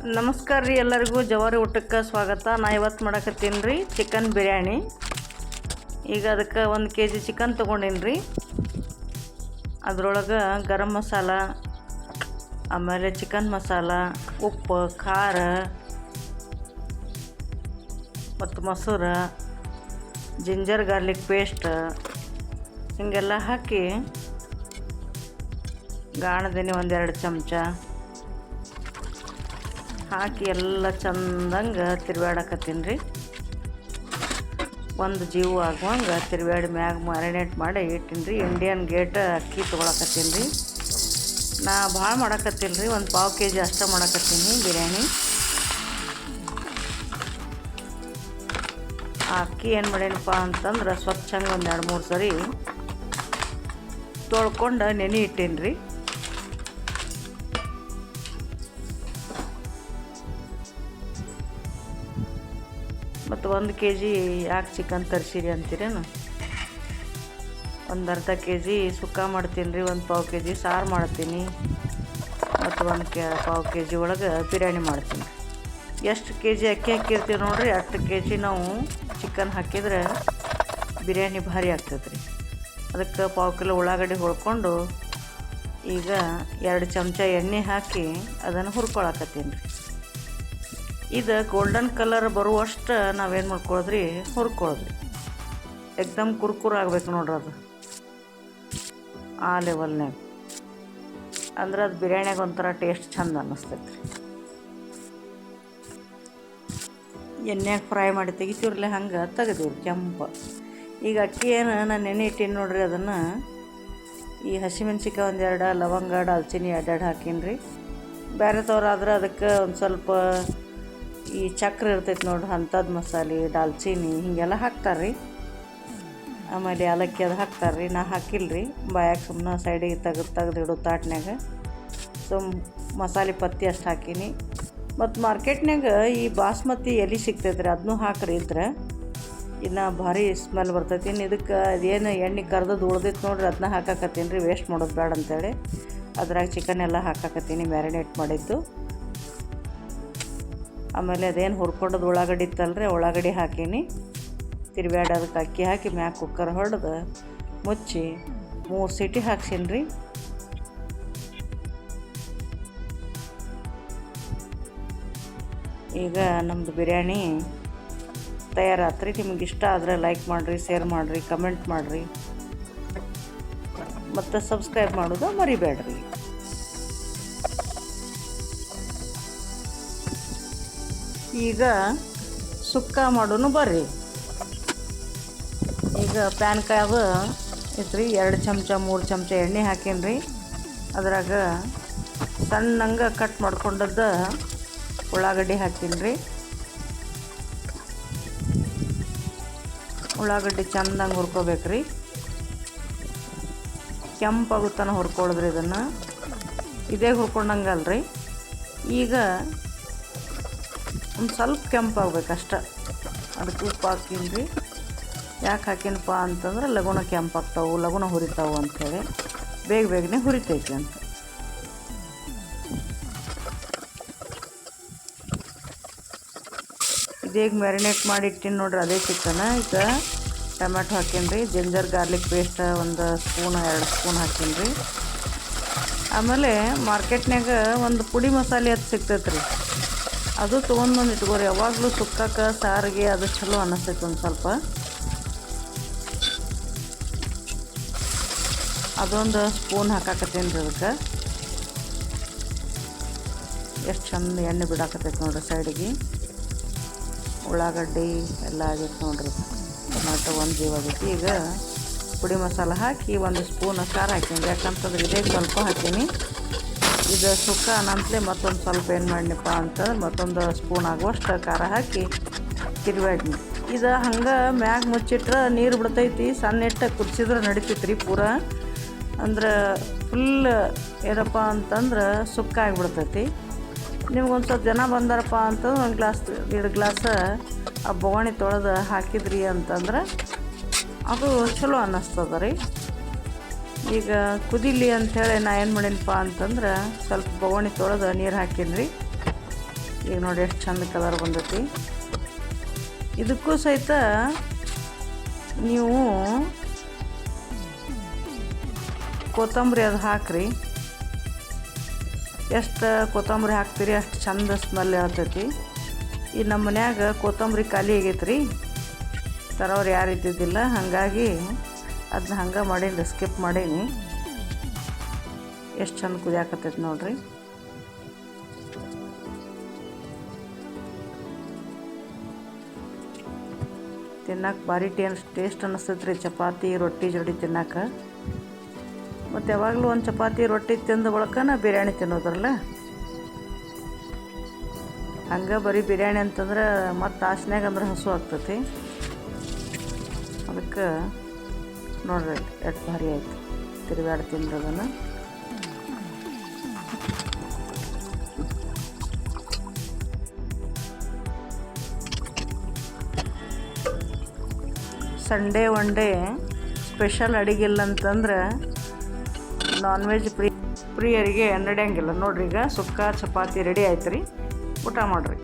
ನಮಸ್ಕಾರ ರೀ ಎಲ್ಲರಿಗೂ. ಜವಾರಿ ಊಟಕ್ಕೆ ಸ್ವಾಗತ. ನಾ ಇವತ್ತು ಮಾಡಕತ್ತೀನಿ ರೀ ಚಿಕನ್ ಬಿರಿಯಾನಿ. ಈಗ ಅದಕ್ಕೆ ಒಂದು ಕೆ ಜಿ ಚಿಕನ್ ತೊಗೊಂಡೀನಿ ರೀ. ಅದ್ರೊಳಗೆ ಗರಂ ಮಸಾಲ, ಆಮೇಲೆ ಚಿಕನ್ ಮಸಾಲ, ಉಪ್ಪು, ಖಾರ, ಮತ್ತು ಮೊಸರು ಜಿಂಜರ್ ಗಾರ್ಲಿಕ್ ಪೇಸ್ಟ್ ಹೀಗೆಲ್ಲ ಹಾಕಿ ಗಾಣದೆನೆ ಒಂದೆರಡು ಚಮಚ. ಹಾಕಿ ಎಲ್ಲ ಚಂದಂಗೆ ತಿರ್ವ್ಯಾಡಕತ್ತೀನಿ ರೀ. ಒಂದು ಜೀವ ಆಗುವಂಗೆ ತಿರ್ವ್ಯಾಡಿ ಮ್ಯಾಗ ಮ್ಯಾರಿನೇಟ್ ಮಾಡಿ ಇಟ್ಟಿನಿ ರೀ. ಇಂಡಿಯನ್ ಗೇಟ್ ಅಕ್ಕಿ ತೊಗೊಳಕತ್ತೀನಿ ರೀ. ನಾ ಭಾಳ ಮಾಡಕತ್ತೀನಿ ರೀ. ಒಂದು ಪಾವು ಕೆ ಜಿ ಅಷ್ಟೇ ಮಾಡಕತ್ತೀನಿ ಬಿರಿಯಾನಿ. ಆ ಅಕ್ಕಿ ಏನು ಮಾಡೇನಪ್ಪ ಅಂತಂದ್ರೆ ಸ್ವಚ್ಛಂಗೆ ಒಂದು ಎರಡು ಮೂರು ಸರಿ ತೊಳ್ಕೊಂಡು ನೆನೆ ಇಟ್ಟೀನಿ ರೀ. ಮತ್ತು ಒಂದು ಕೆ ಜಿ ಯಾಕೆ ಚಿಕನ್ ತರಿಸಿರಿ ಅಂತೀರೇನು? ಒಂದು ಅರ್ಧ ಕೆ ಜಿ ಸುಕ್ಕ ಮಾಡ್ತೀನಿ ರೀ, ಒಂದು ಪಾವು ಕೆ ಜಿ ಸಾರು ಮಾಡ್ತೀನಿ ಮತ್ತು ಒಂದು ಕೆ, ಪಾವು ಕೆ ಜಿ ಒಳಗೆ ಬಿರಿಯಾನಿ ಮಾಡ್ತೀನಿ. ಎಷ್ಟು ಕೆ ಜಿ ಅಕ್ಕಿ ಹಾಕಿರ್ತೀವಿ ನೋಡಿರಿ, ಅಷ್ಟು ಕೆ ಜಿ ನಾವು ಚಿಕನ್ ಹಾಕಿದ್ರೆ ಬಿರಿಯಾನಿ ಭಾರಿ ಆಗ್ತದೆ ರೀ ಅದಕ್ಕೆ ಪಾವು ಕಿಲೋ ಉಳ್ಳಾಗಡ್ಡೆ ಹೊಳ್ಕೊಂಡು ಈಗ ಎರಡು ಚಮಚ ಎಣ್ಣೆ ಹಾಕಿ ಅದನ್ನು ಹುರ್ಕೊಳಕತ್ತೀನಿ ರೀ. ಇದು ಗೋಲ್ಡನ್ ಕಲರ್ ಬರುವಷ್ಟು ನಾವೇನು ಮಾಡ್ಕೊಳ್ಳೋದ್ರಿ ಹುರ್ಕೊಳ್ಳೋದ್ರಿ ಎಕ್ದಮ್ ಕುರ್ಕುರ್ ಆಗ್ಬೇಕು ನೋಡ್ರಿ ಅದು. ಆ ಲೆವೆಲ್ನಾಗ ಅಂದ್ರೆ ಅದು ಬಿರಿಯಾನಿಯಾಗ ಒಂಥರ ಟೇಸ್ಟ್ ಚಂದ ಅನ್ನಿಸ್ತೈತೆ ರೀ ಎಣ್ಣೆಗೆ ಫ್ರೈ ಮಾಡಿ ತೆಗಿತೀವ್ರಲ್ಲ ಹಂಗೆ ತೆಗೆದೀವ್ರಿ ಕೆಂಪು. ಈಗ ಅಕ್ಕಿ ಏನು ನಾನು ನೆನೆ ಇಟ್ಟೀನಿ ನೋಡ್ರಿ ಅದನ್ನು. ಈ ಹಸಿಮೆಣ್ಸಿಕಾಯಿ ಒಂದೆರಡು ಲವಂಗ ದಾಲ್ಚಿನ್ನಿ ಎರಡೆರಡು ಹಾಕೀನಿ ರೀ ಬೇರೆ ಆದ್ರೆ ಅದಕ್ಕೆ ಒಂದು ಸ್ವಲ್ಪ ಈ ಚಕ್ರ ಇರ್ತೈತೆ ನೋಡ್ರಿ ಅಂಥದ್ದು ಮಸಾಲೆ, ದಾಲ್ಚಿನ್ನಿ, ಹೀಗೆಲ್ಲ ಹಾಕ್ತಾರೆ ರೀ ಆಮೇಲೆ ಏಲಕ್ಕಿ ಅದು ಹಾಕ್ತಾರೆ ರೀ ನಾ ಹಾಕಿಲ್ಲ ರೀ ಬಾಯಾಗ ಸುಮ್ಮನೆ ಸೈಡಿಗೆ ತೆಗೆದು ತೆಗ್ದು ಇಡೋ ತಾಟ್ನ್ಯಾಗ. ಸೊ ಮಸಾಲೆ ಪತ್ತಿ ಅಷ್ಟು ಹಾಕೀನಿ. ಮತ್ತು ಮಾರ್ಕೆಟ್ನಾಗ ಈ ಬಾಸ್ಮತಿ ಎಲೆ ಸಿಗ್ತೈತೆ ರೀ ಅದನ್ನೂ ಹಾಕ್ರಿ ಇದ್ರೆ. ಇನ್ನು ಭಾರಿ ಸ್ಮೆಲ್ ಬರ್ತೈತಿ. ಇನ್ನು ಇದಕ್ಕೆ ಅದೇನು ಎಣ್ಣೆ ಕರ್ದದ್ದು ಉಳ್ದಿತ್ತು ನೋಡ್ರಿ ಅದನ್ನ ಹಾಕಾಕತ್ತೀನಿ ರೀ, ವೇಸ್ಟ್ ಮಾಡೋದು ಬೇಡ ಅಂತೇಳಿ. ಅದ್ರಾಗ ಚಿಕನ್ ಎಲ್ಲ ಹಾಕಾಕತ್ತೀನಿ ಮ್ಯಾರಿನೇಟ್ ಮಾಡಿದ್ದು. ಆಮೇಲೆ ಅದೇನು ಹುರ್ಕೊಂಡದ್ದು ಉಳ್ಳಾಗಡ್ಡಿ ಇತ್ತಲ್ರಿ, ಉಳ್ಳಾಗಡ್ಡಿ ಹಾಕೀನಿ. ತಿರ್ಬ್ಯಾಡ ಅದಕ್ಕೆ ಅಕ್ಕಿ ಹಾಕಿ ಮ್ಯಾಗ ಕುಕ್ಕರ್ ಹೊಡೆದು ಮುಚ್ಚಿ ಮೂರು ಸೀಟಿ ಹಾಕ್ಸೀನಿ ರೀ ಈಗ ನಮ್ಮದು ಬಿರಿಯಾನಿ ತಯಾರಾತ್ರಿ. ನಿಮ್ಗೆ ಇಷ್ಟ ಆದರೆ ಲೈಕ್ ಮಾಡಿರಿ ಶೇರ್ ಮಾಡಿರಿ ಕಮೆಂಟ್ ಮಾಡಿರಿ. ಮತ್ತು ಸಬ್ಸ್ಕ್ರೈಬ್ ಮಾಡೋದು ಮರಿಬೇಡ್ರಿ ಈಗ ಸುಕ್ಕ ಮಾಡೋನು ಬರ್ರಿ. ಈಗ ಪ್ಯಾನ್ ಕಾಯ್ದು ಐತ್ರಿ ಎರಡು ಚಮಚ, ಮೂರು ಚಮಚ ಎಣ್ಣೆ ಹಾಕೀನಿ ಅದ್ರಾಗ ಸಣ್ಣಂಗೆ ಕಟ್ ಮಾಡ್ಕೊಂಡದ್ದು ಉಳ್ಳಾಗಡ್ಡಿ ಹಾಕೀನಿ ಉಳ್ಳಾಗಡ್ಡಿ ಚಂದಂಗೆ ಹುರ್ಕೋಬೇಕು ರೀ ಕೆಂಪಾಗುತ್ತಾನ ಹುರ್ಕೊಳಿದ್ರಿ ಇದನ್ನು. ಇದೇ ಹುರ್ಕೊಂಡಂಗೆ ಅಲ್ರಿ ಈಗ ಒಂದು ಸ್ವಲ್ಪ ಕೆಂಪಾಗ್ಬೇಕು ಅಷ್ಟೆ. ಅದಕ್ಕೆ ಉಪ್ಪು ಹಾಕೀನಿ ರೀ ಯಾಕೆ ಹಾಕಿನಪ್ಪ ಅಂತಂದ್ರೆ ಲಗುನ ಕೆಂಪಾಗ್ತಾವೆ ಲಗುನ ಹುರಿತಾವೆ ಅಂಥೇಳಿ. ಬೇಗ ಬೇಗನೆ ಹುರಿತೈತಿ ಅಂತ. ಇದೀಗ ಮ್ಯಾರಿನೇಟ್ ಮಾಡಿ ಇಟ್ಟಿನಿ ನೋಡ್ರಿ, ಅದೇ ಚಿಕನ್. ಈಗ ಟೊಮೆಟೊ ಹಾಕೀನಿ ರೀ ಜಿಂಜರ್ ಗಾರ್ಲಿಕ್ ಪೇಸ್ಟ್ ಒಂದು ಸ್ಪೂನ್ ಎರಡು ಸ್ಪೂನ್ ಹಾಕೀನಿ ರೀ. ಆಮೇಲೆ ಮಾರ್ಕೆಟ್ನಾಗ ಒಂದು ಪುಡಿ ಮಸಾಲೆ ಅದು ಸಿಗ್ತೈತೆ ರೀ ಅದು ತೊಗೊಂಡ್ಬಂದು ಇಟ್ಕೋರಿ ಯಾವಾಗಲೂ ಸುಕ್ಕಕ್ಕೆ ಸಾರಿಗೆ ಅದು ಚಲೋ ಅನ್ನಿಸ್ತೈತೆ ಒಂದು ಸ್ವಲ್ಪ. ಅದೊಂದು ಸ್ಪೂನ್ ಹಾಕಾಕತ್ತೀನಿ ರೀ ಅದಕ್ಕೆ. ಎಷ್ಟು ಚಂದ ಎಣ್ಣೆ ಬಿಡಾಕತ್ತೈತೆ ನೋಡ್ರಿ ಸೈಡಿಗೆ. ಉಳ್ಳಾಗಡ್ಡಿ ಎಲ್ಲ ಆಗೈತೆ ನೋಡ್ರಿ. ಟೊಮೆಟೊ ಒಂದು ಜೀವ ಆಗೈತಿ. ಈಗ ಪುಡಿ ಮಸಾಲ ಹಾಕಿ ಒಂದು ಸ್ಪೂನ್ ಖಾರ ಹಾಕೀನಿ ಯಾಕಂತಂದ್ರೆ ಇದೇ ಸ್ವಲ್ಪ ಹಾಕೀನಿ ಇದು ಸುಕ್ಕ, ನಂತಲೇ ಮತ್ತೊಂದು ಸ್ವಲ್ಪ ಏನು ಮಾಡಿನಪ್ಪ ಅಂತಂದ್ರೆ ಮತ್ತೊಂದು ಸ್ಪೂನ್ ಆಗುವಷ್ಟು ಖಾರ ಹಾಕಿ ತಿರುವಾಡಿನಿ ಇದು ಹಂಗೆ ಮ್ಯಾಗ ಮುಚ್ಚಿಟ್ರೆ ನೀರು ಬಿಡ್ತೈತಿ ಸಣ್ಣ ಇಟ್ಟು ಕುದಿಸಿದ್ರೆ ನಡಿತೈತಿ ರೀ ಪೂರ. ಅಂದ್ರೆ ಫುಲ್ ಏನಪ್ಪ ಅಂತಂದ್ರೆ ಸುಕ್ಕ ಆಗಿಬಿಡ್ತೈತಿ. ನಿಮ್ಗೊಂದು ಸ್ವಲ್ಪ ಜನ ಬಂದಾರಪ್ಪ ಅಂತಂದ್ರೆ ಒಂದು ಗ್ಲಾಸ್, ಎರಡು ಗ್ಲಾಸ್ ಆ ಬೋಗಣಿ ತೊಳೆದು ಹಾಕಿದ್ರಿ ಅಂತಂದ್ರೆ ಅದು ಚಲೋ ಅನ್ನಿಸ್ತದ ರೀ. ಈಗ ಕುದಿಲಿ ಅಂಥೇಳಿ ನಾ ಏನು ಮಾಡೀನಪ್ಪ ಅಂತಂದ್ರೆ ಸ್ವಲ್ಪ ಬೊಗಣಿ ತೊಳೆದು ನೀರು ಹಾಕೀನಿ ರೀ ಈಗ ನೋಡಿ ಎಷ್ಟು ಚಂದ ಕಲರ್ ಬಂದೈತಿ. ಇದಕ್ಕೂ ಸಹಿತ ನೀವು ಕೊತ್ತಂಬರಿ ಅದು ಹಾಕ್ರಿ. ಎಷ್ಟು ಕೊತ್ತಂಬರಿ ಹಾಕ್ತೀರಿ ಅಷ್ಟು ಚಂದ ಸ್ಮೆಲ್ ಇರ್ತೈತಿ. ಈ ನಮ್ಮ ಮನ್ಯಾಗ ಕೊತ್ತಂಬರಿ ಖಾಲಿ ಆಗೈತೆ ರೀ ತರೋರು ಯಾರು ಇದ್ದಿದ್ದಿಲ್ಲ, ಹಾಗಾಗಿ ಅದನ್ನ ಹಂಗೆ ಮಾಡೀನಿ ಸ್ಕಿಪ್ ಮಾಡೀನಿ. ಎಷ್ಟು ಚಂದ ಕುದಿಯಾಕತ್ತೈತಿ ನೋಡ್ರಿ. ತಿನ್ನಕ್ಕೆ ಭಾರಿ ಟೇನ್ ಟೇಸ್ಟ್ ಅನ್ನಿಸ್ತೈತೆ ರೀ ಚಪಾತಿ, ರೊಟ್ಟಿ ಜೋಡಿ ತಿನ್ನಕ್ಕೆ ಮತ್ತು ಯಾವಾಗಲೂ ಒಂದು ಚಪಾತಿ, ರೊಟ್ಟಿ ತಿಂದ ಬಳಕನ ಬಿರಿಯಾನಿ ತಿನ್ನೋದ್ರಲ್ಲ. ಹಂಗೆ ಬರೀ ಬಿರಿಯಾನಿ ಅಂತಂದ್ರೆ ಮತ್ತು ಆಸ್ನ್ಯಾಗ ಅಂದ್ರೆ ಹಸು ಆಗ್ತೈತಿ. ಅದಕ್ಕೆ ನೋಡ್ರಿ ಎಷ್ಟು ಭಾರಿ ಆಯಿತು. ತಿರುಗಾಡಿ ತಿಂದ್ರದನ್ನು ಸಂಡೇ ಒನ್ ಡೇ ಸ್ಪೆಷಲ್ ಅಡಿಗಿಲ್ಲ ಅಂತಂದ್ರೆ ನಾನ್ ವೆಜ್ ಪ್ರಿ ಪ್ರಿಯರಿಗೆ ನಡೆಯಂಗಿಲ್ಲ ನೋಡ್ರಿ ಈಗ ಸುಕ್ಕ, ಚಪಾತಿ ರೆಡಿ ಆಯ್ತು ರೀ ಊಟ ಮಾಡಿರಿ.